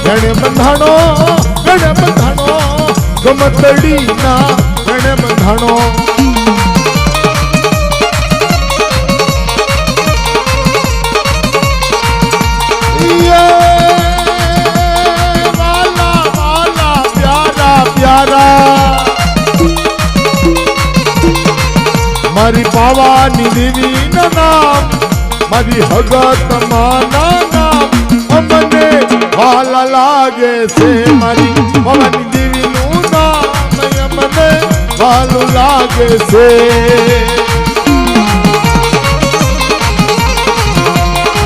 ગણે બંધાણો ગણે બંધાણો ગમતડીના ગણે બંધાણો યે વાલા વાલા પ્યારા પ્યારા મારી પાવાની દેવી નામ મારી હગત માના નામ અમને વાલા લાગે છે મારી પવન દેવી નું નામ મને વાલું લાગે છે.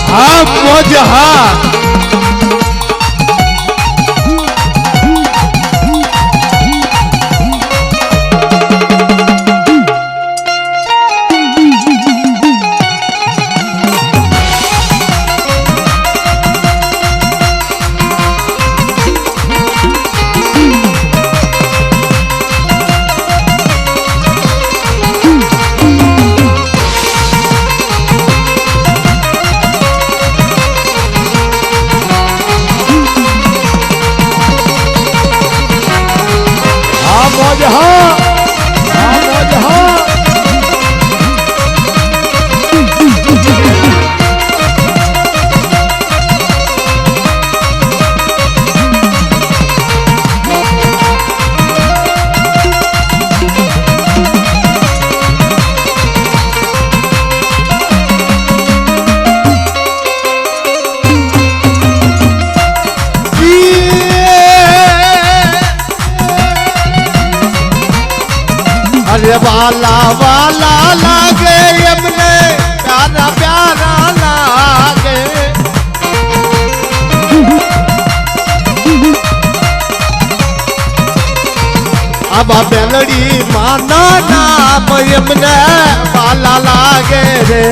હા મોજ હા હા અરે વાલા વાલા લાગે એમને પ્યારા પ્યારા લાગે આબા બેલડી માના નામ એમને વાલા લાગે રે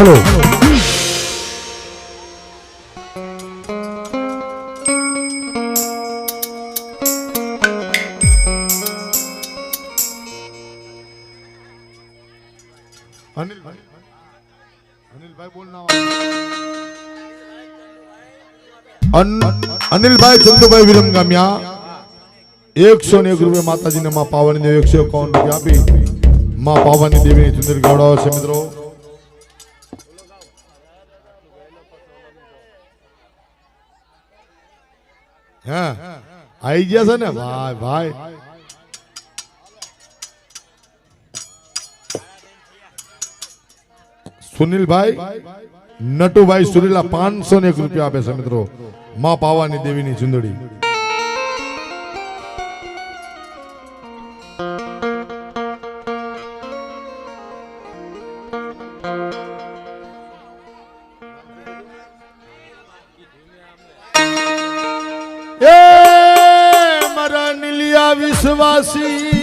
હલો. અનિલભાઈ. અનિલભાઈ બોલના ચંદુભાઈ વિરમગામિયા. એકસો ને એક રૂપિયા માતાજીને માં પાવાની દેવી એકસો એકાવન રૂપિયા આપી. માં પાવાની દેવીની સુંદર ગૌડાઓ છે મિત્રો. હે. આઈ ગયા છે ને? ભાઈ ભાઈ. સુનિલભાઈ, નટુભાઈ સુરીલા પાંચસો ને એક રૂપિયા આપે છે મિત્રો. માં પાવાની દેવીની ચુંદડી. નીલિયા વિશ્વાસી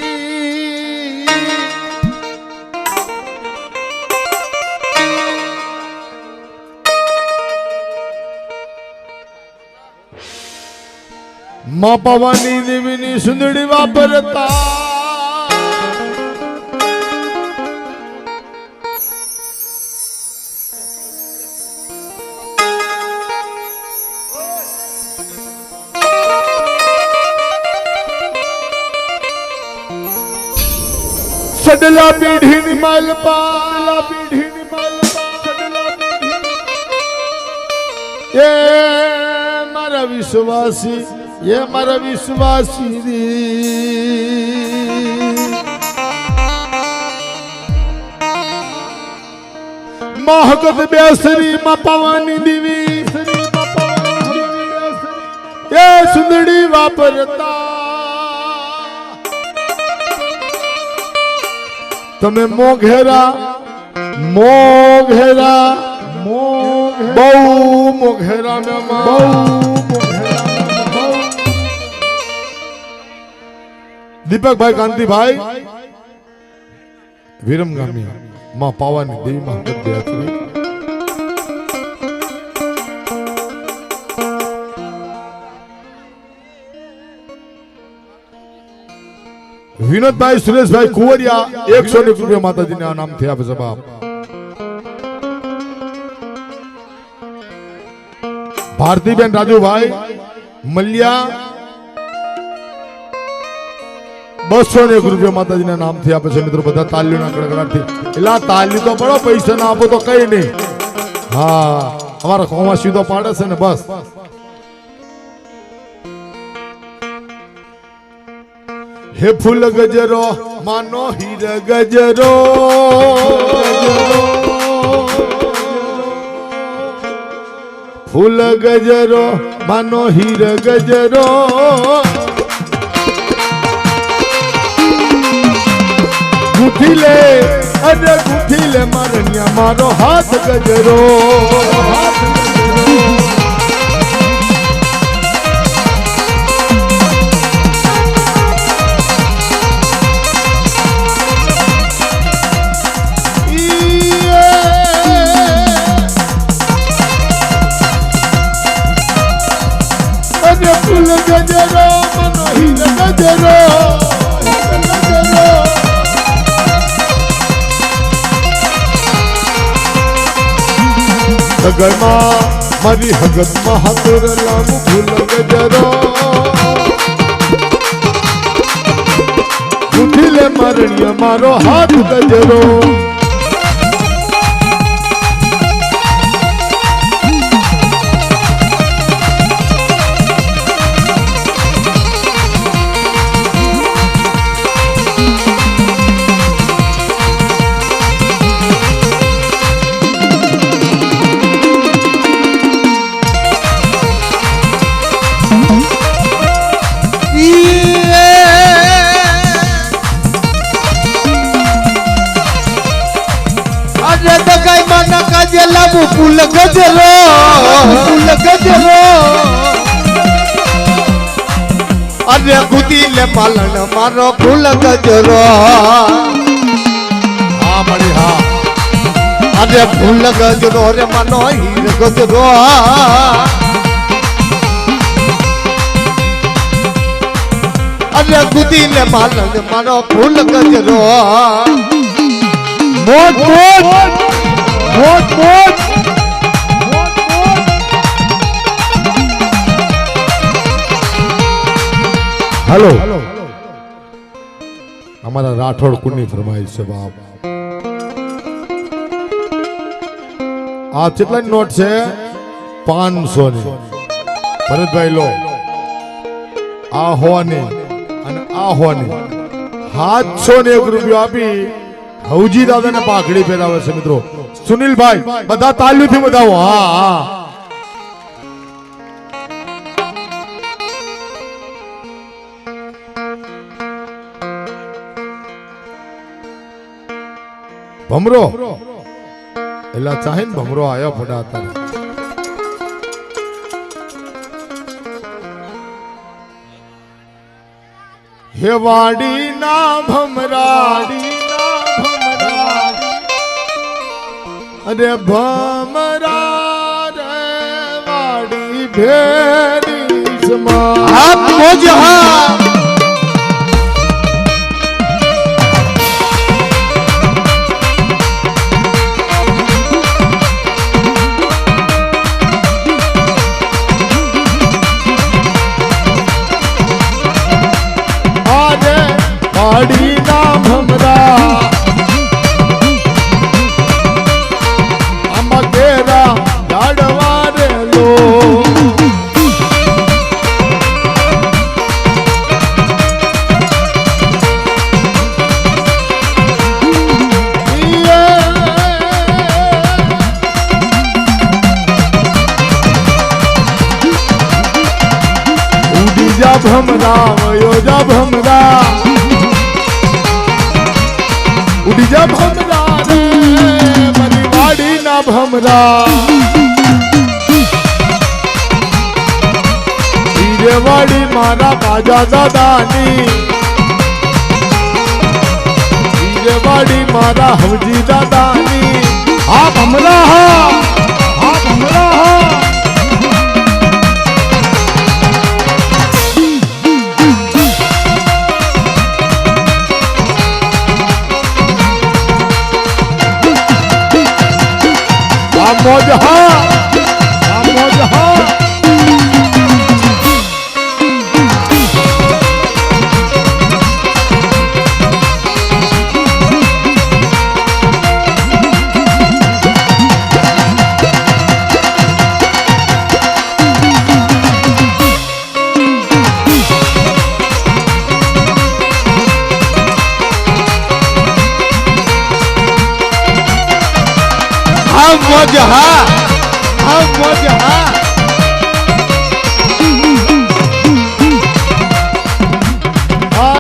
માં પવાની દેવીની સડલા પેઢી મલ પાલા પેઢી એ મારા વિશ્વાસી એ મારા વિશ્વાસી મહગત બેસરી માં પાવાની દીવી એ સુંદડી વાપરતા તમે મોઘેરા મોઘેરા બહુ મોઘેરા બહુ દીપકભાઈ કાંતિભાઈ વિરમગામી માં પાવાની દેવી માં વિનોદભાઈ, સુરેશભાઈ, કુવરિયા, એકસો એક રૂપિયા માતાજીને આ નામથી આપે છે ભારતીબેન રાજુભાઈ, મલ્યા, બસો ને એક રૂપિયા માતાજીના નામથી આપે છે મિત્રો બધા તાલીઓના કડકડાટથી એટલે તાલી તો પડો, પૈસા ના આપો તો કઈ નહીં. હા, અમારા કોમાં સીધો પાડે છે ને બસ. હે ફૂલ ગજરો માનો હીર ગજરો ફૂલ ગજરો માનો હીર ગજરો ગુઠી લે અરે ગુઠી લે મારણિયા મારો હાથ ગજરો ગજરો મનો હીર ગજરો ગજરો. મારી હગતમાં હાથોર લાવું ફૂલ મારણીય મારો હાથ ગજરો. અરે કુદી લે પાલન મારો ફૂલ ગજરો હા મળી હા અરે ફૂલ ગજરો રે માનો હીર ગજરો અરે કુદી લે પાલન મારો ફૂલ ગજરો મોટ મોટ મોટ મોટ હેલો. અમારા રાઠોડ કુંડની ફરમાઈશ છે બાપ. આ કેટલા નોટ છે? પાંચસો ની. ભરતભાઈ, લો. આ હોવાની અને આ હોવાની. સાતસો ને એક રૂપિયો આપી હવજી દાદાને પાઘડી પહેરાવે છે મિત્રો. સુનિલભાઈ, બધા તાલ્યુથી બતાવો હા હા. ભમરો. એટલે ચાહે ભમરો આયો ફટા અત્યારે હે વાડી ના ભમરાડી. અરે ભમરા રે વાડી ભેડી સમા હાથ મોજ વાડી ના ભમરા. આમાં કેરા ઝાડવા રે લો ઉડી જા ભમરા વયો જા ભમરા. ઉડી જા ભમરા રે ભમરા હીરેવાડી મારા બાજા દાદાની હીરેવાડી મારા હવજી દાદાની હા ભમરા હા હા ભમરા હા મોજ હા. હા મોજ હા હા મોજ હા